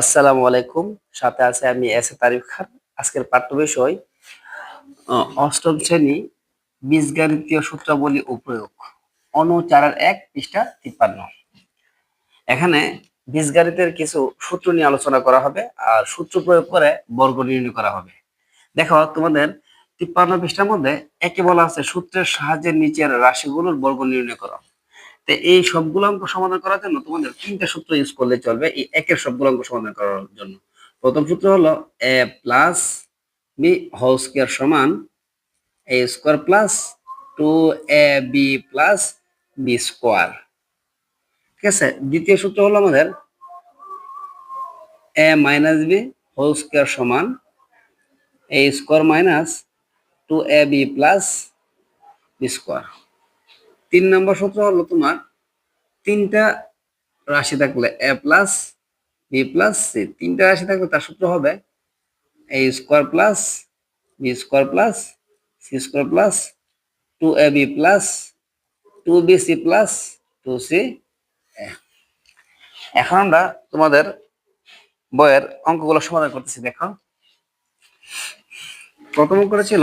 আসসালামু আলাইকুম। সাথে আছে আমি এস এ তারিফ খান। আজকের পাঠ্য বিষয় অষ্টম শ্রেণি বীজগাণিতীয় সূত্রাবলী ও প্রয়োগ, অনুচারের এক পৃষ্ঠা তিপ্পান্ন। এখানে বীজগাণিতের কিছু সূত্র নিয়ে আলোচনা করা হবে আর সূত্র প্রয়োগ করে বর্গ নির্ণয় করা হবে। দেখো, তোমাদের তিপ্পান্ন পৃষ্ঠার মধ্যে একে বলা আছে সূত্রের সাহায্যে নিচের রাশিগুলোর বর্গ নির্ণয় করো। তো এই সবগুলো অঙ্ক সমাধান করার জন্য তোমাদের তিনটা সূত্র ইউজ করলে চলবে এই একের সবগুলো অঙ্ক সমাধান করার জন্য। প্রথম সূত্র হলো A plus B whole square সমান A square plus two A B plus B square ঠিক আছে? দ্বিতীয় সূত্র হলো আমাদের A minus B whole square সমান A square minus two A B plus B square তিন নম্বর সূত্র হলো তোমার তিনটা রাশি থাকলে A plus B plus C তিনটা রাশি থাকলে তার সূত্র হবে A square plus B square plus C square plus two A B plus two B C plus two C এখন আমরা তোমাদের বইয়ের অঙ্কগুলো সমাধান করতেছি, দেখো। প্রথম অঙ্ক ছিল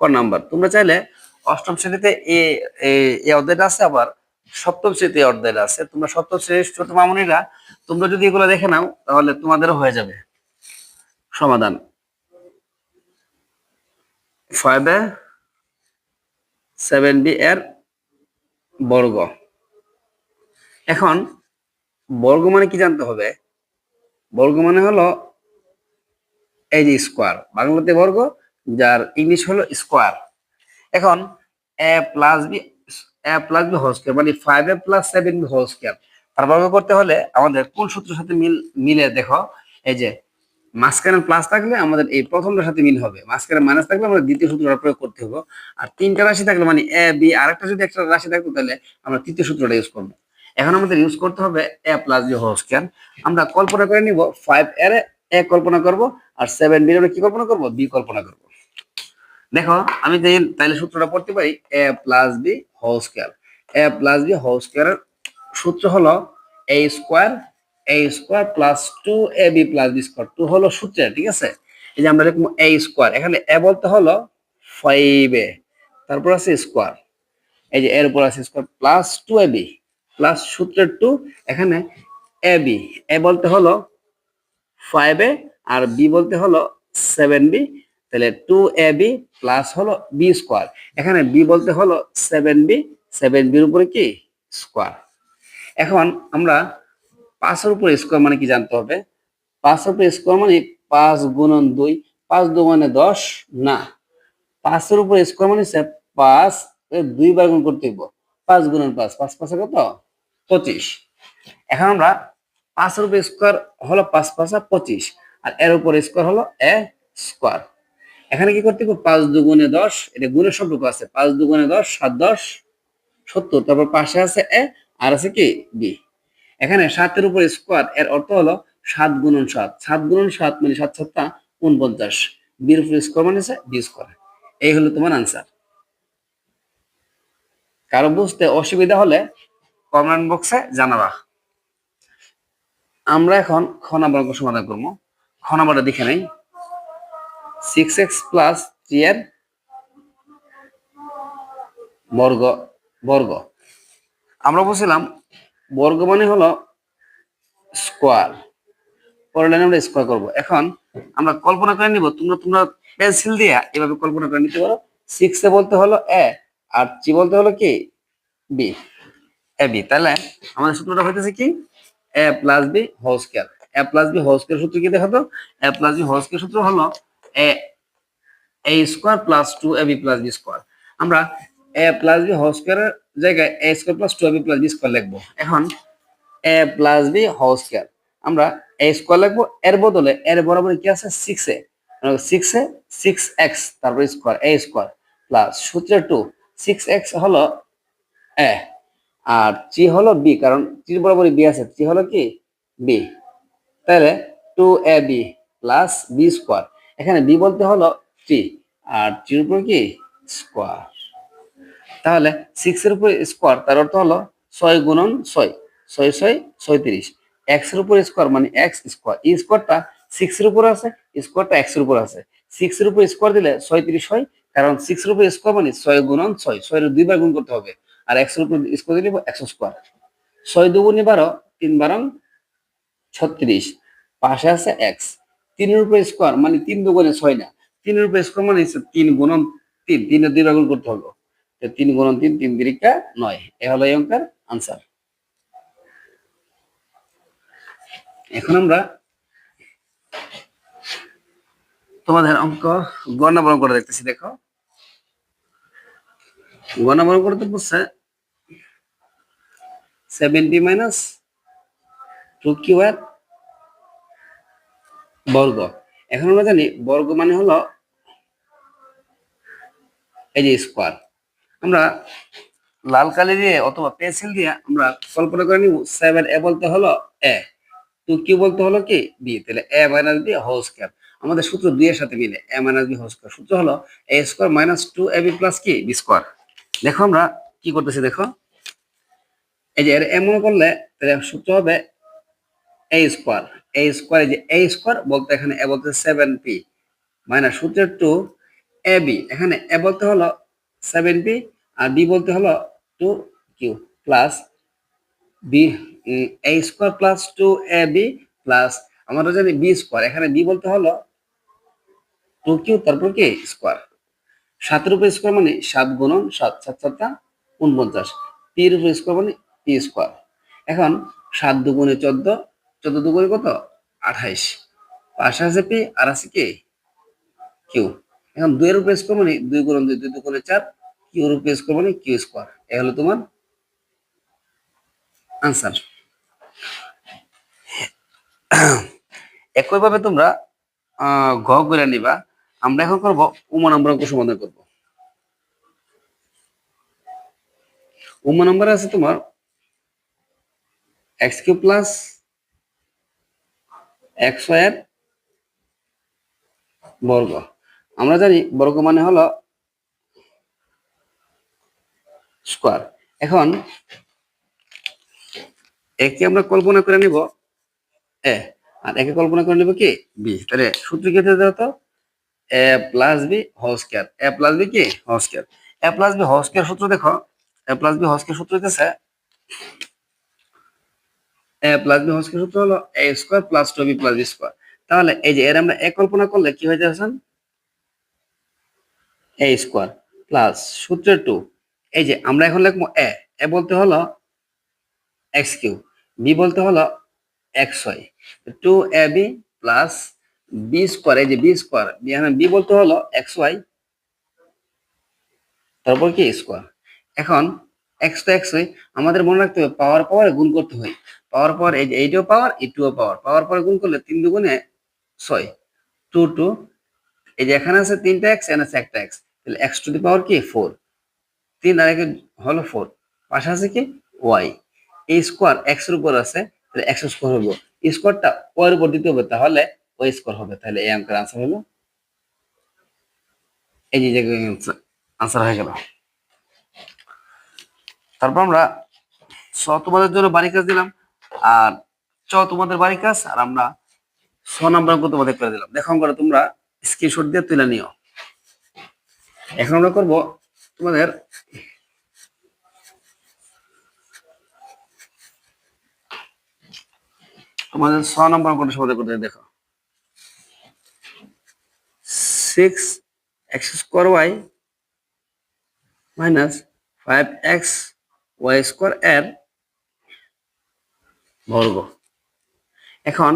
ক নাম্বার। তোমরা চাইলে অষ্টম শ্রেণীতে এ অধ্যায়টা আছে, আবার সপ্তম শ্রেণীতে অধ্যায়টা আছে। তোমরা সপ্তম শ্রেণির ছোট মামুনিরা, তোমরা যদি এগুলো দেখে নাও, তাহলে তোমাদেরও হয়ে যাবে। সমাধান। ফাইভ এ সেভেন বি এর বর্গ। এখন, বর্গ মানে কি জানতে হবে? বর্গ মানে হলো এই যে স্কোয়ার বাংলাতে বর্গ, যার ইংলিশ হলো স্কোয়ার এখন মানে করতে হলে আমাদের কোন সূত্রের সাথে মিল দেখো, এই যে প্লাস থাকলে আমাদের এই প্রথমটার সাথে মিল হবে। মাইনাস থাকলে আমাদের দ্বিতীয় সূত্রটা প্রয়োগ করতে হবে। আর তিনটা রাশি থাকলে মানে এ বি আরেকটা যদি একটা রাশি থাকতো তাহলে আমরা তৃতীয় সূত্রটা ইউজ করব। এখন আমাদের ইউজ করতে হবে A plus B whole square আমরা কল্পনা করে নিব ফাইভ এর এ কল্পনা করব, আর সেভেন বি এর কি কল্পনা করব? বি কল্পনা করব। দেখো, আমি যে তাহলে সূত্রটা পড়তে পারি A plus B whole square A plus B whole স্কোয়ারের সূত্র হলো A square A square plus two A B plus B square two হলো সূত্রে, ঠিক আছে? এই যে আমরা লিখব এ স্কোয়ার এখানে এ বলতে হলো ফাইভ এ তারপর আছে স্কোয়ার এই যে এর উপর আছে square plus two A B plus সূত্রের টু এখানে এ বি এ বলতে হলো ফাইভ এ আর বি বলতে হলো সেভেন বি তাহলে টু এ বি প্লাস হলো বি স্কোয়ার এখানে বি বলতে হলো সেভেন বি সেভেন বির উপরে কি? স্কোয়ার এখন আমরা পাঁচের উপরে স্কোয়ার মানে কি জানতে হবে? পাঁচের উপরে স্কোয়ার মানে পাঁচ গুণন দুই, পাঁচ দু মানে দশ, না। পাঁচের উপরে স্কোয়ার মানে হচ্ছে পাঁচ দুই বার গুণ করতে হইব। পাঁচ গুণন পাঁচ পাঁচ পাঁচে কত? পঁচিশ। এখন আমরা পাঁচের উপরে স্কোয়ার হলো পাঁচ পাঁচা পঁচিশ, আর এর উপর স্কোয়ার হলো এ স্কোয়ার এখানে কি করতে পাঁচ দুগুণে দশ, এটা গুণের সম্পর্ক আছে। পাঁচ দুগুণে দশ, সাত দশ, সত্তর। তারপর পাশে আছে এ, আর আছে কি? বি। এখানে সাতের উপর স্কোয়ার এর অর্থ হলো সাত গুণন সাত। সাত গুণন সাত মানে সাত সাতটা উনপঞ্চাশ। বির উপর স্কোয়ার মানে হচ্ছে বি স্কোয়ার এই হলো তোমার আনসার কারও বুঝতে অসুবিধা হলে কমেন্ট বক্সে জানাবা। আমরা এখন খ নাম্বার অঙ্ক সমাধান করব। খ নাম্বারটা দেখে নেই। সিক্স এক্স প্লাস থ্রি এর বর্গ বর্গ। আমরা বলছিলাম বর্গ মানে হলো স্কোয়ার পরের লাইনে আমরা স্কোয়ার করব। এখন আমরা কল্পনা করে নিব, তোমরা তোমরা পেন্সিল দিয়ে এভাবে কল্পনা করে নিতে পারো। সিক্স এ বলতে হলো এ আর থ্রি বলতে হলো কি? বি এ বি তাহলে আমাদের সূত্রটা হইতেছে কি? A plus B whole square A plus B whole square সূত্র কি দেখো তো? A plus B whole square সূত্র হলো A square plus two A B plus B square আমরা এ প্লাস বি হোল স্কোয়ারের জায়গায় A square plus two A B plus B square লিখব। এখন A plus B whole square আমরা A square লিখব, এর বদলে এর বরাবর কি আছে? Six A six A six X তারপর স্কোয়ার এ স্কোয়ার প্লাস সূত্রের টু সিক্স এক্স হলো এ আর থ্রি হলো বি কারণ থ্রির বরাবরই বি আছে। থ্রি হলো কি? বি তাহলে two a b plus b square এখানে বি বলতে হলো থ্রি আর থ্রির উপর কি? স্কোয়ার তাহলে সিক্স এর উপর স্কোয়ার তার অর্থ হলো ছয় গুণন ছয় ছয় ছয়, ছয়ত্রিশ। এক্সের উপর স্কোয়ার মানে এক্স স্কোয়ার এই স্কোয়ারটা সিক্স এর উপর আছে স্কোয়ারটা এক্সের উপর আছে। সিক্স এর উপর স্কোয়ার দিলে ছয় তিরিশ হয়, কারণ সিক্স এর উপর স্কোয়ার মানে ছয় গুণন ছয়, ছয়ের দুইবার গুণ করতে হবে, আর এক্সের উপর স্কোয়ার দিলে একশো স্কোয়ার ছয় দুগুণে বারো, তিন বারং ছত্রিশ, পাশে আছে এক্স তিনের উপর স্কোয়ার মানে তিন দুগুণে ছয় না। তিনের উপর স্কোয়ার মানে তিন গুণন তিন তিনের দুইবার গুণ করতে তো তিন গুণন তিন তিন তিরিকা নয়। এ হলো এই অঙ্কের আনসার এখন আমরা তোমাদের অঙ্ক গণনাবরণ করে দেখতেছি, দেখো। গণনাবরণ করতে বলছে সেভেন্টি মাইনাস টু কিউআর বর্গ। এখন আমরা জানি বর্গ মানে হলো এই যে স্কোয়ার। আমরা লাল কালি দিয়ে অথবা পেন্সিল দিয়ে আমরা কল্পনা করে নিব সেভেন এ বলতে হলো এ। টু কিউ বলতে হলো কি? বি। তাহলে a minus b whole square আমাদের সূত্র দুই এর সাথে মিলে a minus b whole square সূত্র হলো a square minus two a b plus কি? বি স্কোয়ার দেখো আমরা কি করতেছি দেখো। এই যে এর এ মনে করলে তাহলে সূত্র হবে এ স্কোয়ার এ স্কোয়ার যে এ স্কোয়ার বলতে এখানে এ বলতে সেভেন পি মাইনাস সূত্রের টু এ বি এখানে এ বলতে হলো সেভেন পি আর বি বলতে হলো two q plus b a square plus two a b plus আমরা জানি বি স্কোয়ার এখানে বি বলতে হলো টু তারপর কি স্কোয়ার সাতের উপর স্কোয়ার মানে সাত গুণন সাত সাত সাতটা উনপঞ্চাশ পির উপর স্কোয়ার মানে পি স্কোয়ার এখন সাত দুগুণে চোদ্দ চোদ্দ দুগুণে কত? আঠাইশ। পাশে আছে পি আর আছে কি? কিউ। এখন দুইয়ের উপর স্কোয়ার মানে দুই গুণন দুই দুই দুগুণে চার কিউর উপর স্কোয়ার মানে কিউ স্কোয়ার। এ হলো তোমার আনসার। একইভাবে তোমরা ঘ করে নিবা। আমরা এখন করব উমা নম্বর অঙ্ক সমাধান করব। উমা নম্বর আছে তোমার এক্স কিউ প্লাস এক্স ওয়ার বর্গ। আমরা জানি বর্গ মানে হলো স্কোয়ার। এখন একে আমরা কল্পনা করে নিব এ, আর একে কল্পনা করে নিব কি? বি তাহলে সূত্র কি হতে দাও তো a plus b whole square a plus b কি? Whole square a plus b whole square সূত্র দেখো। A plus b whole square সূত্র হইতেছে এ প্লাস বি হোল সূত্র হলো a square plus two b plus b square তাহলে এই যে এর আমরা এ কল্পনা করলে কি হয়ে যাচ্ছে এ স্কয়ার প্লাস সূত্র টু এই যে আমরা এখন লিখব এ এ বলতে হলো এক্স কিউ বি বলতে হলো x y two a b plus b square এই যে বি স্কোয়ার এখানে বি বলতে হলো এক্স ওয়াই তারপর কি স্কোয়ার এখন এক্স তো এক্স ওয়াই আমাদের মনে রাখতে হবে পাওয়ার পাওয়ার গুণ করতে হয়। পাওয়ার পাওয়ার এই যে এইটাও পাওয়ার এইটাও পাওয়ার পাওয়ার পাওয়ার গুণ করলে তিন দুগুণে ছয়। টু টু এই যে এখানে আছে তিনটা এক্স এখানে আছে একটা এক্স তাহলে এক্স টু দি পাওয়ার কি? ফোর তিন আর একে হলো ফোর পাশে আছে কি? ওয়াই এই স্কোয়ার এক্সের উপর আছে, তাহলে এক্স স্কোয়ার হবে স্কোয়ারটা ওয়াই এর উপর দিতে হবে, তাহলে ওয়াই স্কোয়ার হবে। তাহলে এই অঙ্কের আনসার হলো, এই যে আনসার হয়ে গেল। তারপর আমরা ছ তোমাদের জন্য বাড়ি কাজ দিলাম, আর চ তোমাদের বাড়ি কাজ, আর আমরা ছ নম্বর অঙ্ক তোমাদের করে দিলাম। দেখো অঙ্কটা তোমরা স্ক্রিনশট দিয়ে তুলে নিও। এখন আমরা করব তোমাদের তোমাদের ছ নম্বর অঙ্কটা সমাধান করতে দেখো। Six x square y minus five x y square এর বর্গ। এখন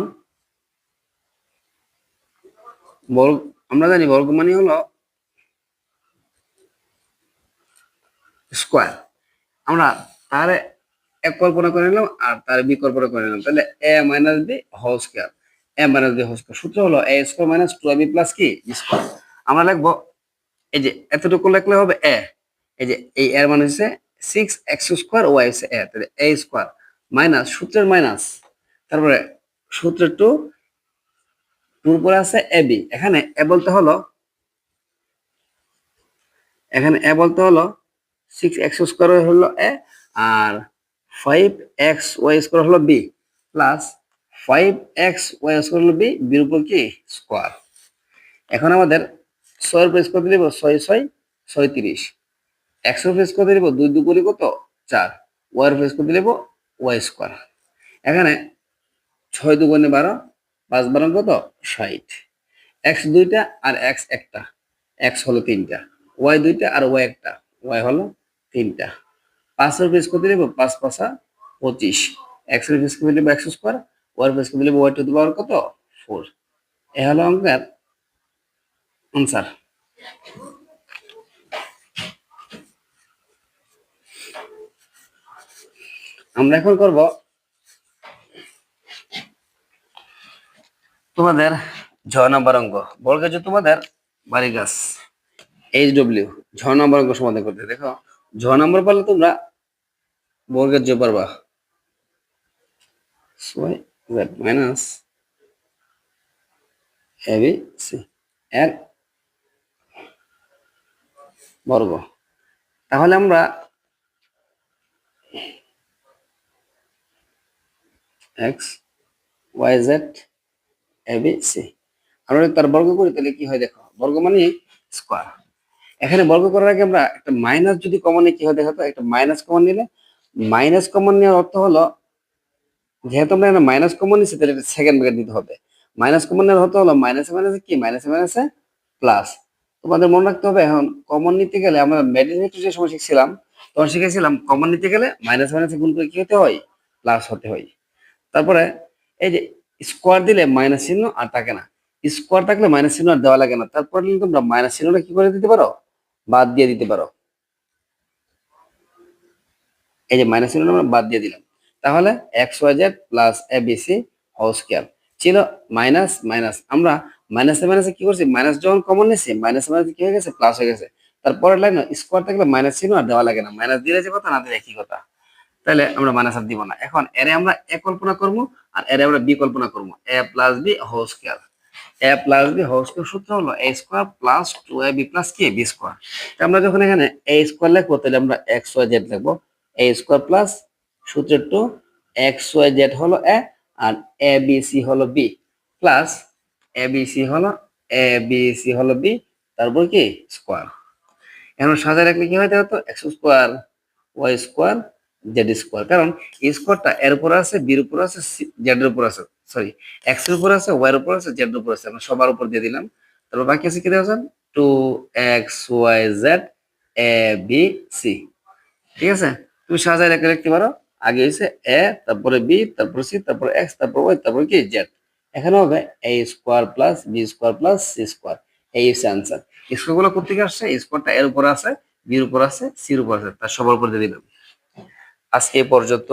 বর্গ, আমরা জানি বর্গ মানে হলো স্কোয়ার। আমরা তার এক কল্পনা করে নিলাম আর তার বি কল্পনা করে নিলাম। তাহলে a minus b whole square. A minus b whole square. সূত্র হলো a square minus two b plus কি? স্কোয়ার। আমরা লিখব এই যে এতটুকু লিখলে হবে এ। এই যে এই এর মানে হচ্ছে সিক্স এক্স স্কোয়ার ওয়াই হচ্ছে এ তাহলে এ স্কোয়ার মাইনাস সূত্রের মাইনাস তারপরে সূত্রের টু টুর পরে আছে এ বি এখানে এ বলতে হলো, এখানে এ বলতে হলো সিক্স এক্স স্কোয়ার হলো এ আর ফাইভ এক্স ওয়াই স্কোয়ার হলো b plus five x y square হলো বি বির উপর কি? স্কোয়ার এখন আমাদের ছয়ের উপর স্কোয়ার দিলে ছয় ছয় ছয়, ছয়ত্রিশ। একশো উপর স্কোয়ার দিলে দুই দু করি কত? চার। ওয়ার উপর স্কোয়ার দিলে ওয়াই স্কোয়ার। এখানে ছয় দুগুণে বারো, পাঁচ বারো কত? ষাট। এক্স দুইটা আর এক্স একটা। এক্স হলো তিনটা। ওয়াই দুইটা আর ওয়াই একটা। ওয়াই হলো তিনটা। পাঁচের উপর স্কোয়ার দিলে পাঁচ পাঁচা পঁচিশ। এক্সের স্কোয়ার দিলে একশো স্কোয়ার। ওয়াই উপর স্কোয়ার দিলে ওয়াই টু পাওয়ার কত? ফোর। এ হলো অঙ্কের আনসার। আমরা এখন করব তোমাদের ছ নম্বর অঙ্ক। বর্গে যে তোমাদের বাড়ি গাছ। এইচ ডব্লিউ ছ নম্বর অঙ্ক সমাধান করতে। দেখো ছ নম্বর পারলে তোমরা বর্গের যে পারবা মাইনাস এ বি সি এর বর্গ। তাহলে আমরা x y z a b c আমরা তার বর্গ করি, তাহলে কি হয় দেখো? বর্গ মানে স্কোয়ার এখানে বর্গ করার আগে আমরা একটা মাইনাস যদি কমন কি হয় দেখো একটা মাইনাস কমন নিলে মাইনাস কমন নেওয়ার অর্থ হলো, যেহেতু আমরা এখানে মাইনাস কমন নিচ্ছি তাহলে এটা সেকেন্ড ব্র্যাকেট দিতে হবে। মাইনাস কমন নেওয়ার অর্থ হলো মাইনাসে মাইনাসে কি? মাইনাসে মাইনাসে প্লাস তোমাদের মনে রাখতে হবে, এখন কমন নিতে গেলে আমরা ম্যাথমেটিক্স যে সময় শিখছিলাম, তখন শিখেছিলাম কমন নিতে গেলে মাইনাস মাইনাসে গুণ করে কি হতে হয়? প্লাস হতে হয়। তারপরে এই যে স্কোয়ার দিলে মাইনাস চিহ্ন আর থাকে না। স্কোয়ার থাকলে মাইনাস চিহ্ন আর দেওয়া লাগে না। তারপর তোমরা মাইনাস চিহ্নটা কি করে দিতে পারো? বাদ দিয়ে দিতে পারো। এই যে মাইনাস চিহ্নটা আমরা বাদ দিয়ে দিলাম। তাহলে x y z plus a b c whole square ছিল মাইনাস মাইনাস আমরা মাইনাসে মাইনাসে কি করছি? মাইনাস যখন কমন নিয়েছি মাইনাস মাইনাস কি হয়ে গেছে? প্লাস হয়ে গেছে। তারপরের লাইন স্কোয়ার থাকলে মাইনাস চিহ্ন আর দেওয়া লাগে না। মাইনাস দিলে যে কথা, না দিলে কি কথা? তাহলে আমরা মাইনাস আর দিব না। এখন এরে আমরা এ কল্পনা করব আর এরে আমরা বি কল্পনা করব। A plus b whole square a plus b whole square সূত্র হলো a square plus two a b plus কি বি স্কোয়ার আমরা যখন এখানে এ স্কোয়ার লিখব, তাহলে আমরা এক্স ওয়াই জেড লিখব। এ স্কোয়ার প্লাস সূত্র টু এক্স ওয়াই জেড হলো এ আর এ বি সি হলো b plus a b c হলো এ বি সি হলো বি তারপর কি? স্কোয়ার এখন সাজায় রাখলে কি হয় দেখো তো x square y square z square কারণ স্কোয়ারটা এর উপর আছে বির উপর আছে জেড এর উপর আছে সরি এক্সের উপর আছে ওয়াই এর উপর আছে জেড এর উপর আছে। আমরা সবার উপর দিয়ে দিলাম। তারপর বাকি আছে কি দেওয়া two x y z a b c ঠিক আছে? তুমি সাজায় রেখে লিখতে পারো। আগে হয়েছে এ তারপরে বি তারপর সি তারপর এক্স তারপর ওয়াই তারপর কি? জেড এখানে হবে a square plus b square plus c square এই হচ্ছে আনসার স্কোয়ারগুলো কোথেকে আসছে? স্কোয়ারটা এর উপর আছে বির উপর আছে সির উপর আছে। তার সবার উপর দিয়ে দিলাম। আজকে পর্যন্ত।